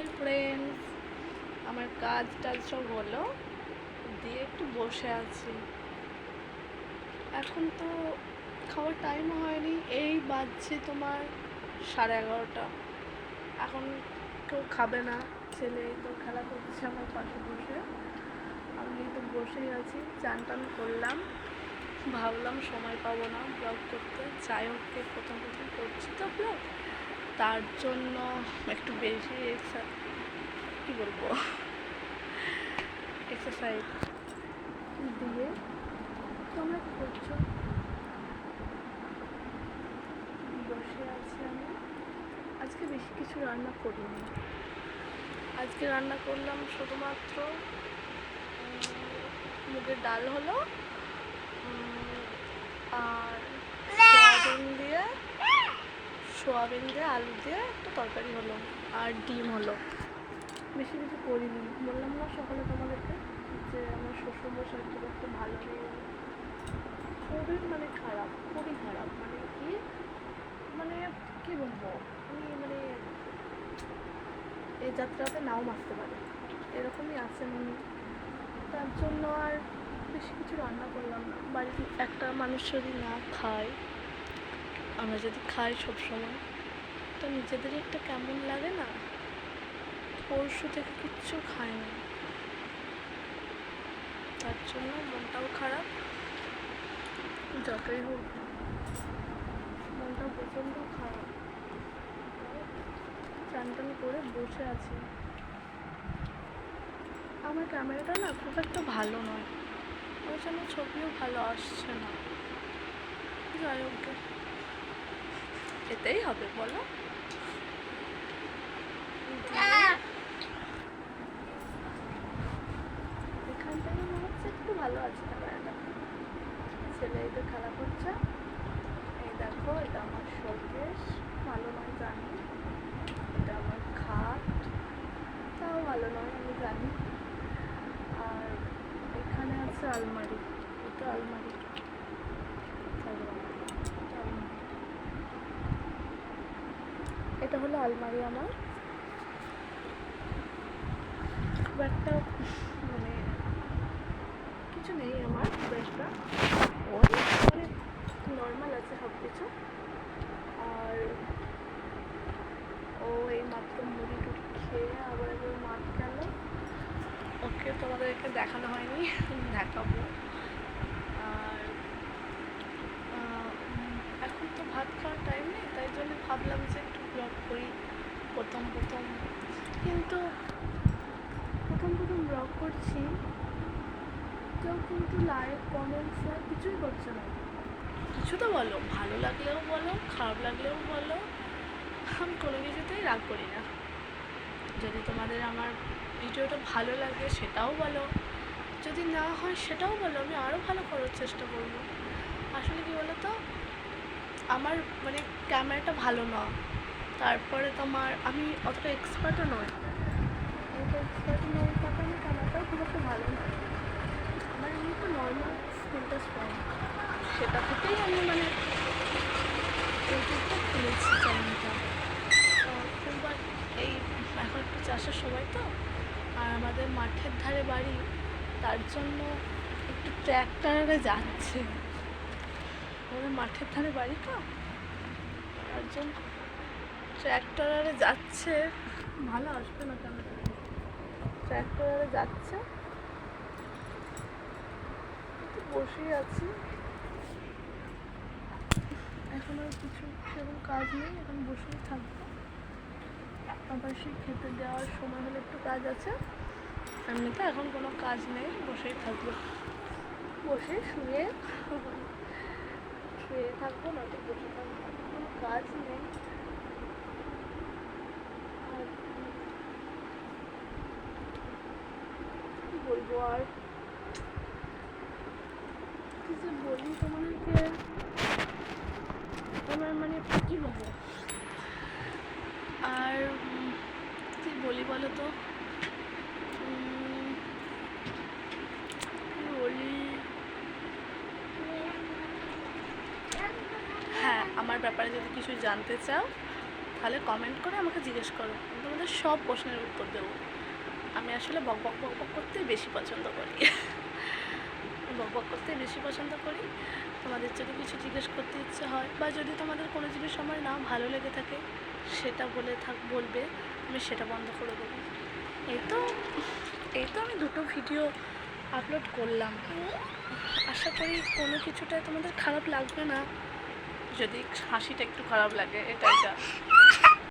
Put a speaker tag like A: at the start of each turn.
A: Hi friends আমার কাজ টাজ সব হলো। দিয়ে একটু বসে আছি। এখন তো খাওয়ার টাইম হয়নি। এই বাজছে তোমার সাড়ে এগারোটা। এখন কেউ খাবে না। ছেলে তো খেলা করছে আমার পাশে বসে। আমি তো বসেই আছি। চান টান করলাম। ভাবলাম সময় পাবো না ব্লগ করতে। যাই হোক প্রথম প্রথম করছি তো ব্লগ তার জন্য একটু বেশি কী বলব? এক্সারসাইজ দিয়ে তোমরা কী করছ বসে আছি আমি। আজকে বেশি কিছু রান্না করিনি। আজকে রান্না করলাম শুধুমাত্র মুগের ডাল হলো উম, আর সয়াবিন দিয়ে সোয়াবিন দিয়ে, আলু দিয়ে একটা তরকারি হলো আর ডিম হলো। বেশি কিছু করিনি। বললাম না সকালে তোমাদেরকে যে আমার শ্বশুরমশাই খুব একটা ভালো নেই। খুবই মানে খারাপ, খুবই খারাপ। মানে কি? মানে কি বলব? উনি মানে এই যাত্রাতে নাও মারতে পারে। এরকমই আছেন উনি তার জন্য আর বেশি কিছু রান্না করলাম না। বাড়িতে একটা মানুষ যদি না খায় আমরা যদি খাই সব সময় তো নিজেদেরই একটা কেমন লাগে না? পরশু থেকে কিচ্ছু খাই না। তার জন্য মনটাও খারাপ, যতই হোক। মনটা প্রচণ্ড খারাপ। টান করে বসে আছি। আমার ক্যামেরাটা না খুব একটা ভালো নয়। ওই জন্য ছবিও ভালো আসছে না। যাই হোক গে। যেতেই হবে, বলো। এখান মনে হচ্ছে একটু ভালো আছে ক্যামেরাটা ছেলে এই তো খেলা করছে। এই দেখো, এটা আমার শোকেস, ভালো নয় জানি। এটা আমার খাট, তাও ভালো নয় আমি জানি। আর এখানে আছে আলমারি এটা আলমারি থাকবে না। এটা আলমারি। এটা হলো আলমারি আমার। খুব একটা মানে কিছু নেই আমার, খুব একটা। ওই মানে নর্মাল আছে সব কিছু আর ও এই মাত্র মুড়ি টুড়ি খেয়ে আবার এবার মাঠ গেল। ওকে তোমাদেরকে দেখানো হয়নি দেখাবো। আর এখন তো ভাত খাওয়ার টাইম নেই, তাই জন্য ভাবলাম যে একটু ব্লগ করি, প্রথম প্রথম। কিন্তু প্রথম প্রথম ব্লগ করছি, কেউ কিন্তু লাইক কমেন্ট শেয়ার কিছুই করছে না। কিছু তো বলো, ভালো লাগলেও বলো, খারাপ লাগলেও বলো, আমি কোনো কিছুতেই রাগ করি না। যদি তোমাদের আমার ভিডিওটা ভালো লাগে, সেটাও বলো। যদি না হয়, সেটাও বলো, আমি আরও ভালো করার চেষ্টা করব। আসলে কি বলো তো আমার মানে ক্যামেরাটা ভালো না। তারপরে তোমার আমি অতটা এক্সপার্টও অতটা তারপরে আমার ক্যামেরাটাও খুব একটা ভালো নয় আমার তো নর্মাল স্ট্রং সেটা থেকেই আমি মানে ইউটিউবটা খুলেছি চ্যানেলটা এই এখন একটু চাষের সময় তো আর আমাদের মাঠের ধারে বাড়ি তার জন্য একটু ট্র্যাক্টরে যাচ্ছে। আমাদের মাঠের ধারে বাড়ি তো? একজন জন্য ট্র্যাক্টরে যাচ্ছে। ভালো আসবে না কেন? ট্র্যাক্টরে যাচ্ছে। বসেই আছি। এখন আর কিছু সেরকম কাজ নেই, এখন বসেই থাকব। আবার সেই খেতে দেওয়ার সময় হলে একটু কাজ আছে। এমনিতে এখন কোনো কাজ নেই, বসেই থাকব। বসে শুয়ে। শুয়ে থাকব, নয়তো বসে থাকব। কোনো কাজ নেই। কি বলব আর? কি যে বলি তোমাদেরকে আমার মানে কি বলব আর কি বলি বলো তো উম, কি বলি হ্যাঁ আমার ব্যাপারে যদি কিছু জানতে চাও, তাহলে কমেন্ট করে আমাকে জিজ্ঞেস করো। কিন্তু তোমাদের সব প্রশ্নের উত্তর দেবো। আমি আসলে বক বক বক বক করতেই বেশি পছন্দ করি। বক বক করতেই বেশি পছন্দ করি। তোমাদের যদি কিছু জিজ্ঞেস করতে ইচ্ছে হয়, বা যদি তোমাদের কোনো জিনিস আমার না ভালো লেগে থাকে, সেটা বলে থাক, বলবে, আমি সেটা বন্ধ করে দেবো। এই তো এই তো আমি দুটো ভিডিও আপলোড করলাম। আশা করি কোনো কিছুটাই তোমাদের খারাপ লাগবে না। যদি হাসিটা একটু খারাপ লাগে এটা যা।